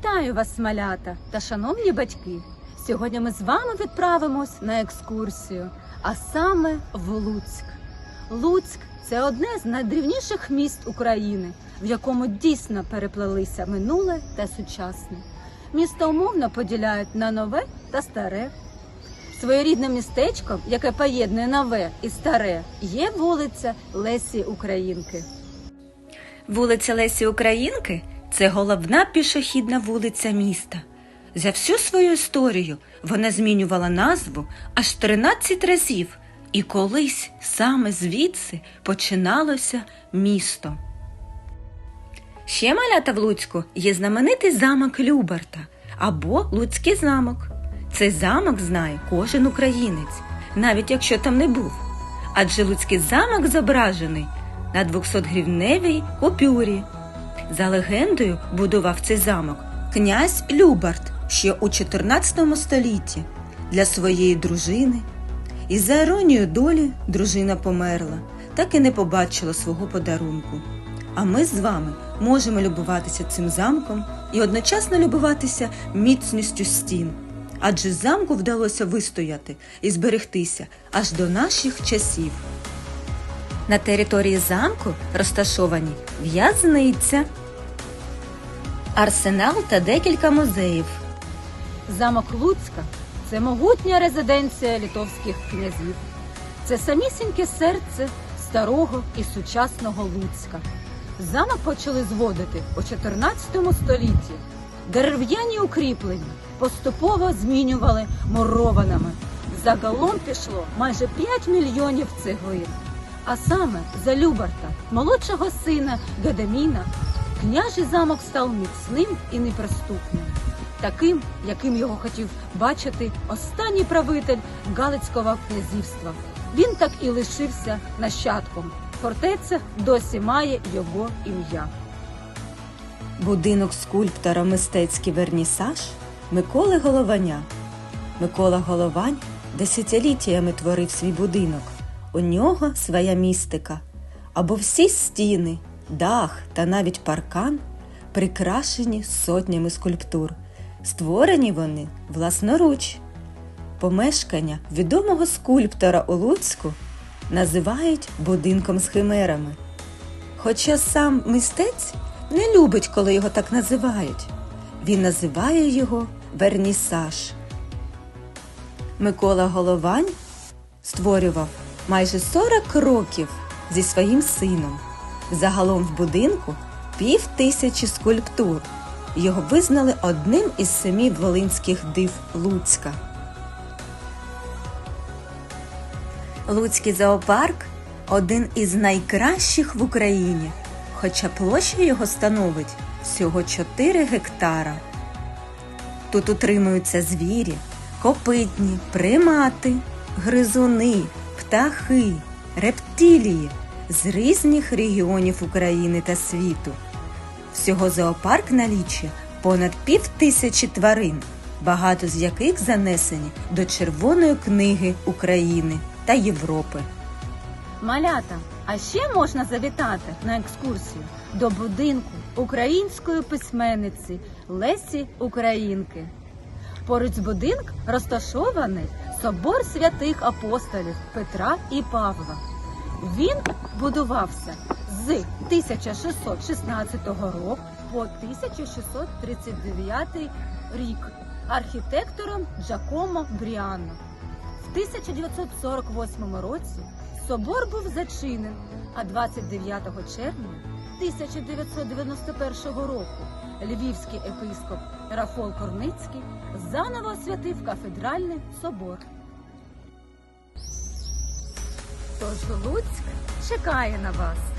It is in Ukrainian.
Вітаю вас, малята та шановні батьки. Сьогодні ми з вами відправимось на екскурсію, а саме в Луцьк. Луцьк це одне з найдрівніших міст України, в якому дійсно переплелися минуле та сучасне. Місто умовно поділяють на нове та старе. Своєрідним містечком, яке поєднує нове і старе, є вулиця Лесі Українки. Вулиця Лесі Українки це головна пішохідна вулиця міста. За всю свою історію вона змінювала назву аж 13 разів, і колись саме звідси починалося місто. Ще малята в Луцьку є знаменитий замок Любарта або Луцький замок. Цей замок знає кожен українець, навіть якщо там не був. Адже Луцький замок зображений на 200-гривневій купюрі. За легендою будував цей замок князь Любарт ще у 14 столітті для своєї дружини. І за іронією долі дружина померла, так і не побачила свого подарунку. А ми з вами можемо любуватися цим замком і одночасно любуватися міцністю стін. Адже замку вдалося вистояти і зберегтися аж до наших часів. На території замку розташовані в'язниця, арсенал та декілька музеїв. Замок Луцька це могутня резиденція литовських князів. Це самісіньке серце старого і сучасного Луцька. Замок почали зводити у 14 столітті. Дерев'яні укріплення поступово змінювали мурованими. Загалом пішло майже 5 мільйонів цеглин. А саме за Любарта, молодшого сина Гедеміна, княжий замок став міцним і неприступним таким, яким його хотів бачити останній правитель Галицького князівства. Він так і лишився нащадком. Фортеця досі має його ім'я. Будинок скульптора мистецький вернісаж Миколи Голованя. Микола Головань десятиліттями творив свій будинок. У нього своя містика. Або всі стіни, дах та навіть паркан прикрашені сотнями скульптур. Створені вони власноруч. Помешкання відомого скульптора у Луцьку називають будинком з химерами. Хоча сам мистець не любить, коли його так називають. Він називає його вернісаж. Микола Головань створював майже 40 років зі своїм сином. Загалом в будинку пів тисячі скульптур. Його визнали одним із семи волинських див Луцька. Луцький зоопарк один із найкращих в Україні, хоча площа його становить всього 4 гектара. Тут утримуються звірі, копитні, примати, гризуни, птахи, рептилії з різних регіонів України та світу. Всього зоопарк налічує понад пів тисячі тварин, багато з яких занесені до Червоної книги України та Європи. Малята, а ще можна завітати на екскурсію до будинку української письменниці Лесі Українки. Поруч з будинком розташований собор святих апостолів Петра і Павла. Він будувався з 1616 року по 1639 рік архітектором Джакомо Бріано. В 1948 році собор був зачинен, а 29 червня 1991 року львівський епископ Рафол Корницький заново освятив кафедральний собор. Тож Луцьк чекає на вас.